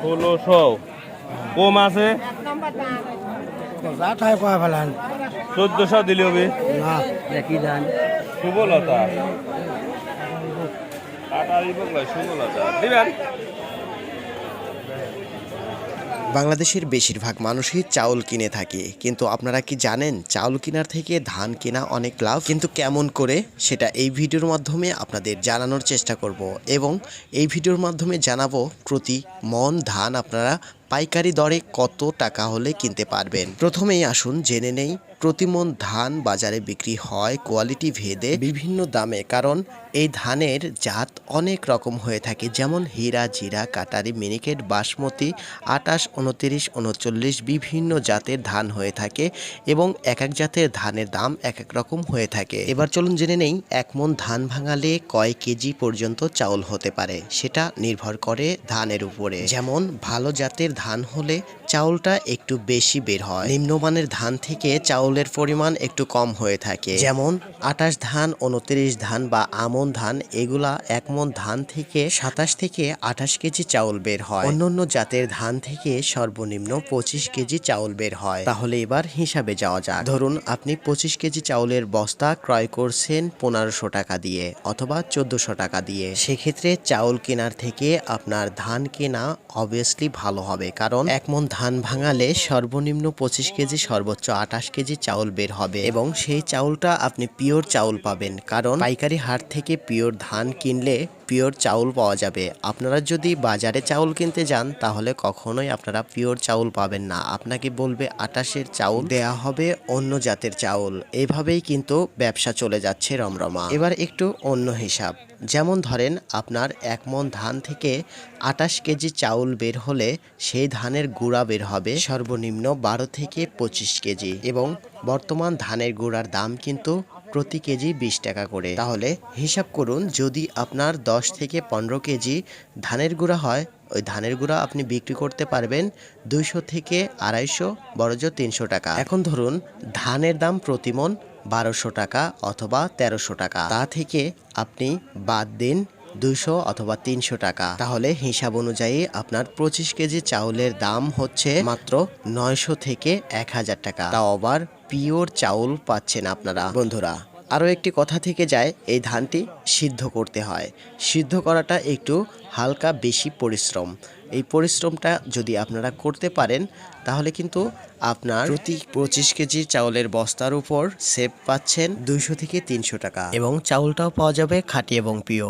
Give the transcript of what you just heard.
ষোলোশো। কম আছে? চোদ্দশো দিলে হবে শুভলতা শুভলতা দিবেন? বাংলাদেশের বেশিরভাগ মানুষই চাউল কিনে থাকে। কিন্তু আপনারা কি জানেন, চাউল কেনার থেকে ধান কেনা অনেক লাভ? কিন্তু কেমন করে? সেটা এই ভিডিওর মাধ্যমে আপনাদের জানানোর চেষ্টা করব এবং এই ভিডিওর মাধ্যমে জানাব প্রতি মন ধান আপনারা পাইকারি দরে কত টাকা হলে কিনতে পারবেন? প্রথমেই আসুন জেনে নেই, প্রতিমন ধান বাজারে বিক্রি হয় কোয়ালিটি ভেদে বিভিন্ন দামে, কারণ এই ধানের জাত অনেক রকম হয়ে থাকে, যেমন হীরা, জিরা, কাটারি, মিনিকেট, বাসমতি, আটাশ, উনতিরিশ, উনচল্লিশ বিভিন্ন জাতের ধান হয়ে থাকে এবং এক এক জাতের ধানের দাম এক এক রকম হয়ে থাকে। এবার চলুন জেনে নেই, এক মন ধান ভাঙালে কয় কেজি পর্যন্ত চাউল হতে পারে? সেটা নির্ভর করে ধানের উপরে। যেমন, ভালো জাতের ধান হলে চাউলটা একটু বেশি বের হয়। নিম্নমানের ধান থেকে চাউলের পরিমাণ একটু কম হয়ে থাকে। যেমন, আটাশ ধান, উনত্রিশ ধান বা আমন ধান, এগুলা এক মন ধান থেকে সাতাশ থেকে আঠাশ কেজি চাউল বের হয়। অন্যান্য জাতের ধান থেকে সর্বনিম্ন পঁচিশ কেজি চাউল বের হয়। তাহলে এবার হিসাবে যাওয়া যাক। ধরুন, আপনি পঁচিশ কেজি চাউলের বস্তা ক্রয় করছেন পনেরোশো টাকা দিয়ে অথবা চোদ্দশো টাকা দিয়ে। সেক্ষেত্রে চাউল কেনার থেকে আপনার ধান কেনা অবভিয়াসলি ভালো হবে। কারণ, এক মন ধান ভাঙালে সর্বনিম্ন পঁচিশ কেজি সর্বোচ্চ আঠাশ কেজি চাউল বের হবে এবং সেই চাউলটা আপনি পিওর চাউল পাবেন। কারণ পাইকারি হাট থেকে পিওর ধান কিনলে পিওর চাউল পাওয়া যাবে। আপনারা যদি বাজারে চাউল কিনতে যান, তাহলে কখনোই আপনারা পিওর চাউল পাবেন না। আপনাকে বলবে, আটাশের চাউল দেয়া হবে অন্য জাতের চাউল। এভাবেই কিন্তু ব্যবসা চলে যাচ্ছে রমরমা। এবার একটু অন্য হিসাব। যেমন ধরেন, আপনার এক মন ধান থেকে আটাশ কেজি চাউল বের হলে সেই ধানের গুঁড়া বের হবে সর্বনিম্ন বারো থেকে পঁচিশ কেজি। এবং বর্তমান ধানের গুঁড়ার দাম কিন্তু প্রতি কেজি বিশ টাকা করে। তাহলে হিসাব করুন, যদি আপনার দশ থেকে পনেরো কেজি ধানের গুঁড়া হয়, ওই ধানের গুঁড়া আপনি বিক্রি করতে পারবেন দুইশো থেকে আড়াইশো বড়জো তিনশো টাকা। এখন ধরুন, ধানের দাম প্রতিমন বারোশো টাকা অথবা তেরোশো টাকা। তা থেকে আপনি বাদ দিন দুইশো অথবা তিনশো টাকা। তাহলে হিসাব অনুযায়ী আপনার পঁচিশ কেজি চাউলের দাম হচ্ছে মাত্র নয়শো থেকে এক হাজার টাকা। তাও আবার পিওর চাউল পাচ্ছেন আপনারা। বন্ধুরা, আরও একটি কথা থেকে যায়, এই ধানটি সিদ্ধ করতে হয়। সিদ্ধ করাটা একটু হালকা বেশি পরিশ্রম। এই পরিশ্রমটা যদি আপনারা করতে পারেন, তাহলে কিন্তু আপনার প্রতি পঁচিশ কেজি চাউলের বস্তার উপর সেভ পাচ্ছেন দুইশো থেকে তিনশো টাকা। এবং চাউলটাও পাওয়া যাবে খাঁটি এবং পিওর।